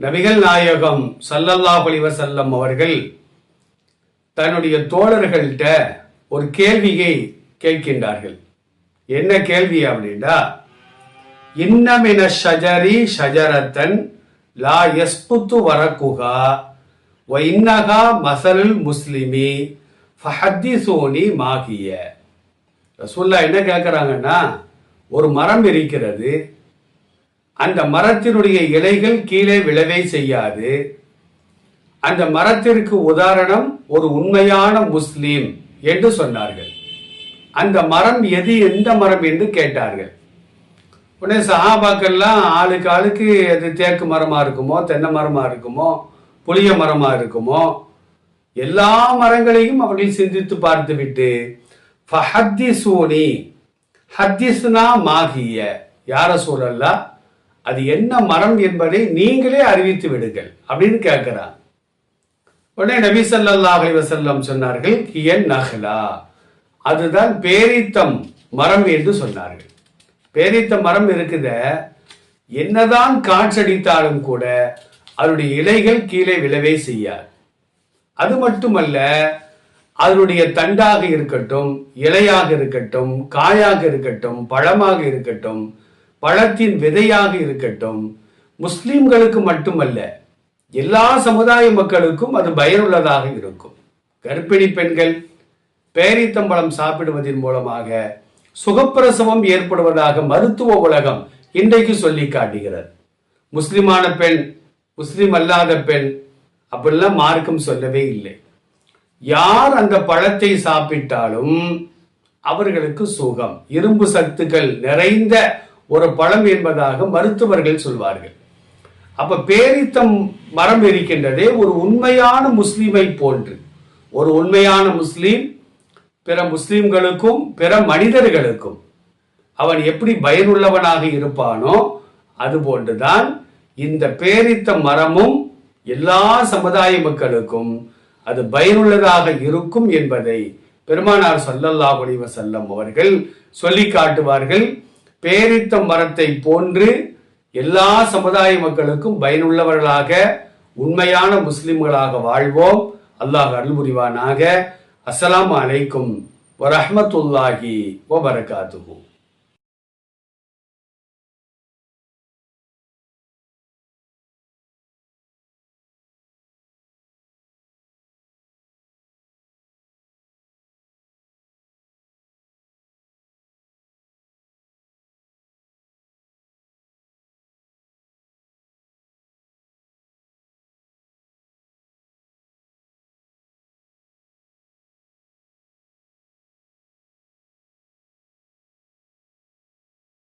நபிகள் நாயகம் சல்லல்லா அலைஹி செல்லம் அவர்கள் தன்னுடைய தோழர்கள்ட்ட ஒரு கேள்வியை கேட்கின்றார்கள். என்ன கேள்வி அப்படின்னா இன்னமின ஷஜரி ஷஜரத்தன் லா எஸ்புத்து வரக்குகா வ இன்னகா மசலுல் முஸ்லிமி ஃபஹத்திசோனி மாகிய ரசூல்லா என்ன கேட்குறாங்கன்னா ஒரு மரம் இருக்கிறது அந்த மரத்தினுடைய இலைகள் கீழே விழவே செய்யாது. அந்த மரத்திற்கு உதாரணம் ஒரு உண்மையான முஸ்லீம் என்று சொன்னார்கள். அந்த மரம் எது எந்த மரம் என்று கேட்டார்கள். உடனே சஹாபாக்கள்லாம் ஆளுக்கு ஆளுக்கு அது தேக்கு மரமாக இருக்குமோ தென்னை மரமாக இருக்குமோ புளிய மரமாக இருக்குமோ எல்லா மரங்களையும் அவர்கள் சிந்தித்து பார்த்துவிட்டு ஃபஹத்திசூனி ஹத்திஸ்னா மாகிய. யார சூழல்லா? அது என்ன மரம் என்பதை நீங்களே அறிவித்து விடுங்கள் அப்படின்னு கேட்கிறான் உடனே நபி சல்லா அலைஹி சொன்னார்கள் கியன் நஹ்லா. அதுதான் பேரித்தம் மரம் என்று சொன்னார்கள். பேரித்த மரம் இருக்குத என்னதான் காற்றடித்தாலும் கூட அதனுடைய இலைகள் கீழே விழவே செய்யாது. அது மட்டுமல்ல அதனுடைய தண்டாக இருக்கட்டும் இலையாக இருக்கட்டும் காயாக இருக்கட்டும் பழமாக இருக்கட்டும் பழத்தின் விதையாக இருக்கட்டும் முஸ்லிம்களுக்கு மட்டுமல்ல எல்லா சமுதாய மக்களுக்கும் அது பயனுள்ளதாக இருக்கும். கர்ப்பிணி பெண்கள் பேரித்தம்பழம் சாப்பிடுவதன் மூலமாக சுகப்பிரசவம் ஏற்படுவதாக மருத்துவ உலகம் இன்றைக்கு சொல்லி காட்டுகிறது. முஸ்லிமான பெண் முஸ்லிம் அல்லாத பெண் அப்படிலாம் மார்க்கம் சொல்லவே இல்லை. யார் அந்த பழத்தை சாப்பிட்டாலும் அவர்களுக்கு சுகம் இரும்பு சத்துக்கள் நிறைந்த ஒரு பழம் என்பதாக மருத்துவர்கள் சொல்வார்கள். அப்ப பேரித்தம் மரம் இருக்கின்றதே ஒரு உண்மையான முஸ்லீமை போன்று. ஒரு உண்மையான முஸ்லீம் பிற முஸ்லீம்களுக்கும் பிற மனிதர்களுக்கும் அவன் எப்படி பயனுள்ளவனாக இருப்பானோ அதுபோன்றுதான் இந்த பேரித்த மரமும் எல்லா சமுதாய மக்களுக்கும் அது பயனுள்ளதாக இருக்கும் என்பதை பெருமானார் சொல்லல்லா செல்லம் அவர்கள் சொல்லி காட்டுவார்கள். பேரித்த மரத்தை போன்று எல்லா சமுதாய மக்களுக்கும் பயனுள்ளவர்களாக உண்மையான முஸ்லிம்களாக வாழ்வோம். அல்லாஹ் அருள் அஸ்லாம் அலைக்கும் வரஹ்மத்துல்லாஹி வபரகாத்துகும்